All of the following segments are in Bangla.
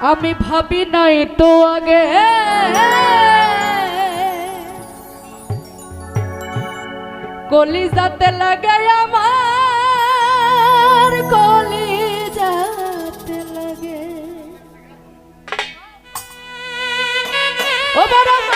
আমি ভাবি নাই তো আগে। কলি যাতে লাগে আমার কলি যাতে লাগে। ও বাবা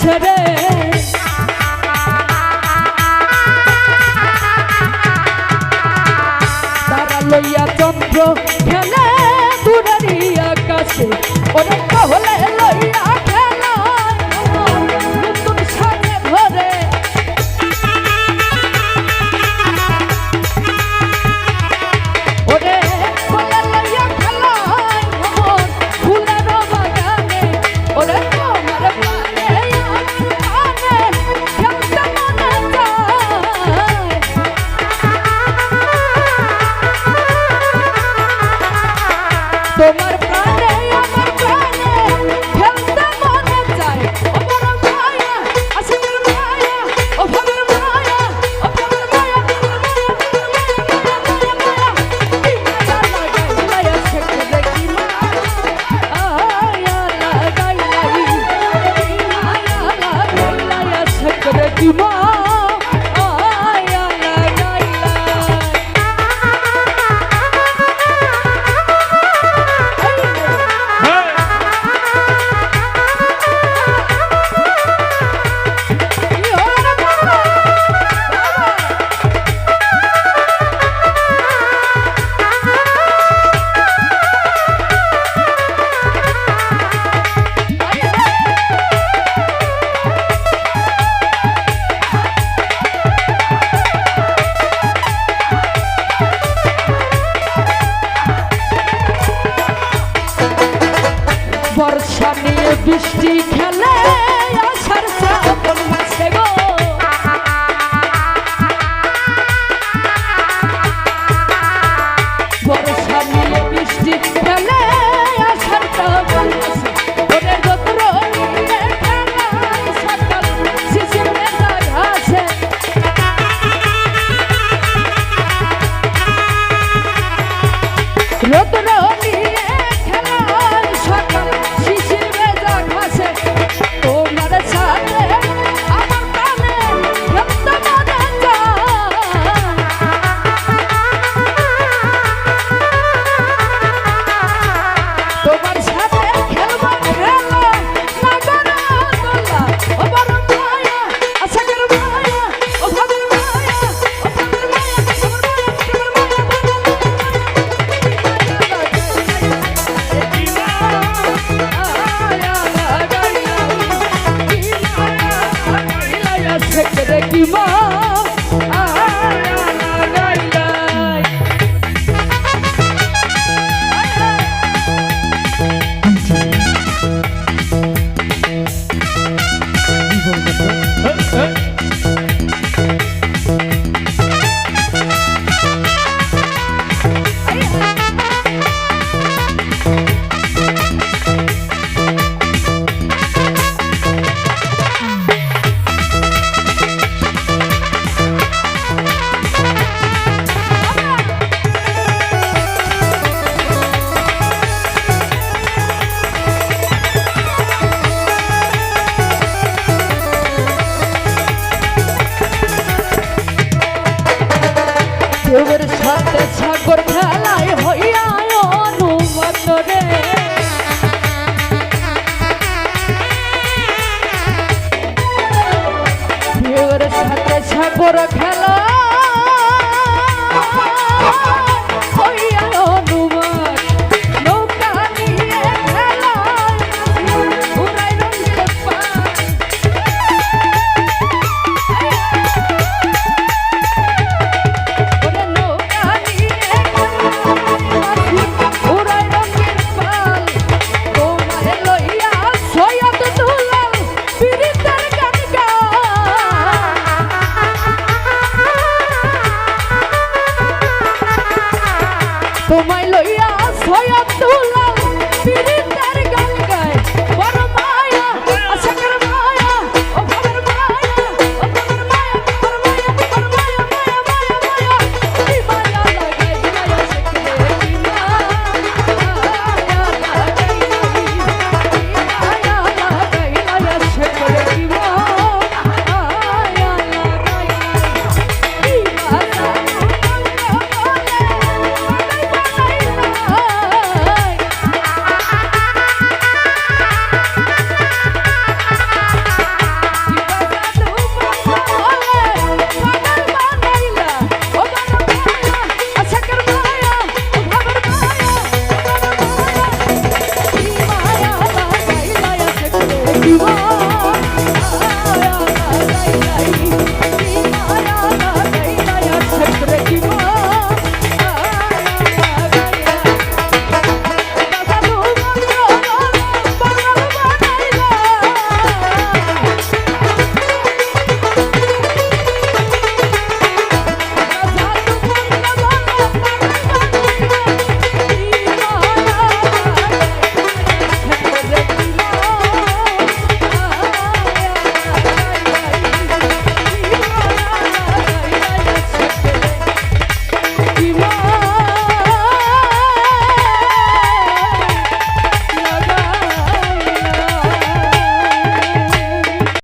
ছেড়ে তারা লইয়া চন্দ্র খেলে দূরের আকাশে। অনেক হল জীবন তোর সাথে সাগর খেলা। তোমায় লইয়া